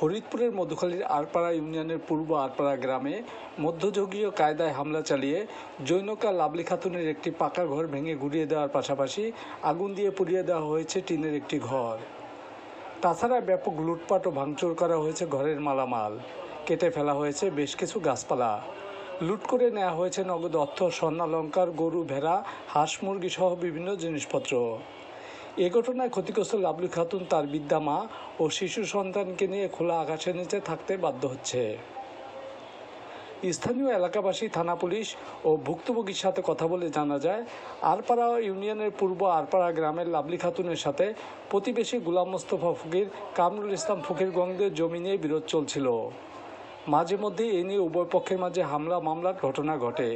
ফরিদপুরের মধুখালীর আরপাড়া ইউনিয়নের পূর্ব আরপাড়া গ্রামে মধ্যযুগীয় কায়দায় হামলা চালিয়ে জৈনকা লাবলি খাতুনের একটি পাকা ঘর ভেঙে গুড়িয়ে দেওয়ার পাশাপাশি আগুন দিয়ে পুড়িয়ে দেওয়া হয়েছে টিনের একটি ঘর। তাছাড়া ব্যাপক লুটপাট ও ভাঙচুর করা হয়েছে ঘরের মালামাল। কেটে ফেলা হয়েছে বেশ কিছু গাছপালা। লুট করে নেওয়া হয়েছে নগদ অর্থ, স্বর্ণালঙ্কার, গরু, ভেড়া, হাঁস মুরগি সহ বিভিন্ন জিনিসপত্র। এ ঘটনায় ক্ষতিগ্রস্ত লাবলু খাতুন, তার বিদ্যা মা ও শিশু সন্তানকে নিয়ে খোলা আকাশের নিচে থাকতে বাধ্য হচ্ছে। স্থানীয় এলাকাবাসী, থানা পুলিশ ও ভুক্তভোগীর সাথে কথা বলে জানা যায়, আরপাড়া ইউনিয়নের পূর্ব আরপাড়া গ্রামের লাবলি খাতুনের সাথে প্রতিবেশী গুলাম মোস্তফা ফকির, কামরুল ইসলাম ফকিরগঞ্জের জমি নিয়ে বিরোধ চলছিল। মাঝে মধ্যে এ নিয়ে উভয় পক্ষের মাঝে হামলা মামলার ঘটনা ঘটে।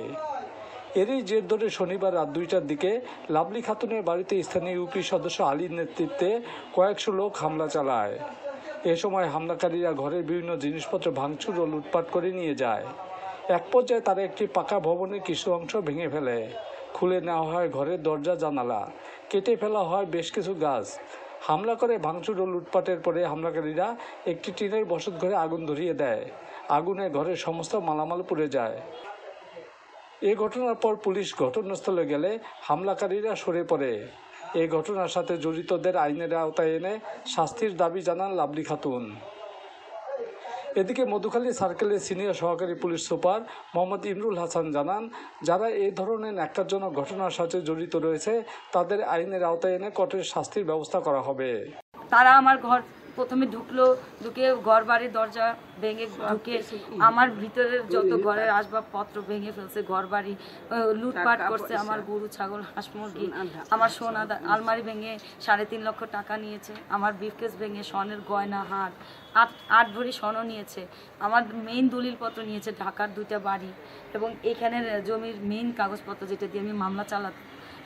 এরই জের ধরে শনিবার রাত দুইটার দিকে লাভলি খাতুনের বাড়িতে স্থানীয় ইউপি সদস্য আলীর নেতৃত্বে কয়েকশো লোক হামলা চালায়। এ সময় হামলাকারীরা ঘরের বিভিন্ন জিনিসপত্র ভাঙচুর ও লুটপাট করে নিয়ে যায়। এক পর্যায়ে তারা একটি পাকা ভবনের কিছু অংশ ভেঙে ফেলে। খুলে নেওয়া হয় ঘরের দরজা, জানালা কেটে ফেলা হয় বেশ কিছু গাছ। হামলা করে ভাঙচুর ও লুটপাটের পরে হামলাকারীরা একটি টিনের বসত ঘরে আগুন ধরিয়ে দেয়। আগুনে ঘরের সমস্ত মালামাল পুড়ে যায়। এ ঘটনার পর পুলিশ ঘটনাস্থলে গেলে হামলাকারীরা সরে পড়ে। এ ঘটনার সাথে জড়িতদের আইনের আওতায় এনে শাস্তির দাবি জানান লাবলি খাতুন। এদিকে মধুখালী সার্কেলের সিনিয়র সহকারী পুলিশ সুপার মোহাম্মদ ইমরুল হাসান জানান, যারা এই ধরনের ন্যাক্কারজনক ঘটনার সাথে জড়িত রয়েছে, তাদের আইনের আওতায় এনে কঠোর শাস্তির ব্যবস্থা করা হবে। তারা আমার ঘর প্রথমে ঢুকলো ঢুকে ঘর বাড়ির দরজা ভেঙে ঢুকে আমার ভিতরের যত ঘরের আসবাবপত্র ভেঙে ফেলছে ঘর বাড়ি লুটপাট করছে আমার গরু ছাগল হাঁস মুরগি আমার সোনা আলমারি ভেঙে সাড়ে তিন লক্ষ টাকা নিয়েছে আমার বিফকেস ভেঙে স্বর্ণের গয়না হাট আট আট ভরি স্বর্ণ নিয়েছে আমার মেইন দলিলপত্র নিয়েছে ঢাকার দুইটা বাড়ি এবং এখানের জমির মেইন কাগজপত্র যেটা দিয়ে আমি মামলা চালা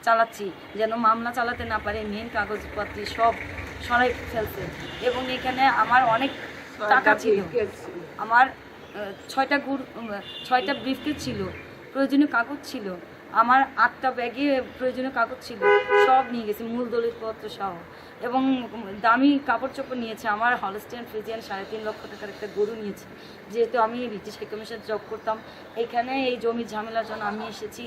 চালাচ্ছি। যেন মামলা চালাতে না পারে মেন কাগজপত্র সব সরাই ফেলছে। এবং এখানে আমার অনেক টাকা ছিল। আমার ছয়টা গুড় ছয়টা ব্রিফকে ছিল। প্রয়োজনীয় কাগজ ছিল। আমার আটটা ব্যাগে প্রয়োজনীয় কাগজ ছিল, সব নিয়ে গেছে, মূল দলিলপত্র সহ। এবং দামি কাপড় চোপড় নিয়েছে, আমার হলস্টেন ফ্রিজিয়ান সাড়ে তিন লক্ষ টাকার একটা গরু নিয়েছে। যেহেতু আমি ব্রিটিশ হাইকমিশন জব করতাম, এখানে এই জমির ঝামেলার জন্য আমি এসেছি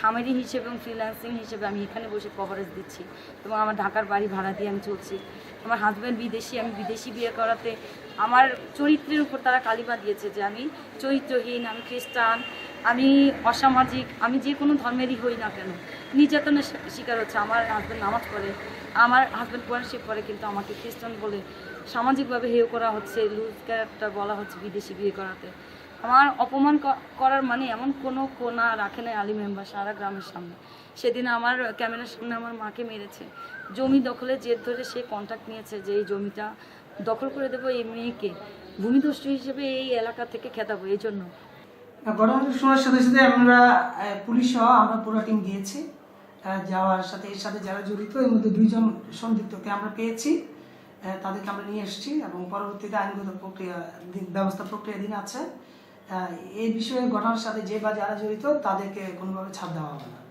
খামারি হিসেবে এবং ফ্রিল্যান্সিং হিসেবে আমি এখানে বসে কভারেজ দিচ্ছি। এবং আমার ঢাকার বাড়ি ভাড়া দিয়ে আমি চলছি। আমার হাজব্যান্ড বিদেশি, আমি বিদেশি বিয়ে করাতে আমার চরিত্রের উপর তারা কালিমা দিয়েছে যে আমি চরিত্রহীন, আমি খ্রিস্টান, আমি অসামাজিক, আমি যে কোনো ধর্মেরই হই না কেন। নির্যাতনের শিকার হচ্ছে আমার হাজব্যান্ড নামাজ পড়ে, আমার হাজব্যান্ড কোরআনশিপ পড়ে কিন্তু আমাকে খ্রিস্টান বলে সামাজিকভাবে হেয় করা হচ্ছে লুজ ক্যারেক্টার বলা হচ্ছে বিদেশি বিয়ে করাতে। আমার অপমান করার মানে এমন কোনো কোনা রাখে নাই আলী মেম্বার সারা গ্রামের সামনে। সেদিন আমার ক্যামেরার সামনে আমার মাকে মেরেছে। জমি দখলে জেদ ধরে সে কন্ট্যাক্ট নিয়েছে যে এই জমিটা দখল করে দেবো এই মেয়েকে। ভূমিদস্যু হিসেবে এই এলাকা থেকে খেতাবো, এই জন্য। ঘটনাটি শোনার সাথে সাথে আমরা পুলিশ সহ আমরা পুরো টিম গিয়েছি। যাওয়ার সাথে, এর সাথে যারা জড়িত, এর মধ্যে দুইজন সন্দিগ্ধকে আমরা পেয়েছি। তাদেরকে আমরা নিয়ে এসেছি এবং পরবর্তীতে আইনগত প্রক্রিয়া, ব্যবস্থা প্রক্রিয়াধীন আছে। এই বিষয়ে ঘটনার সাথে যে বা যারা জড়িত তাদেরকে কোনোভাবে ছাড় দেওয়া হবে না।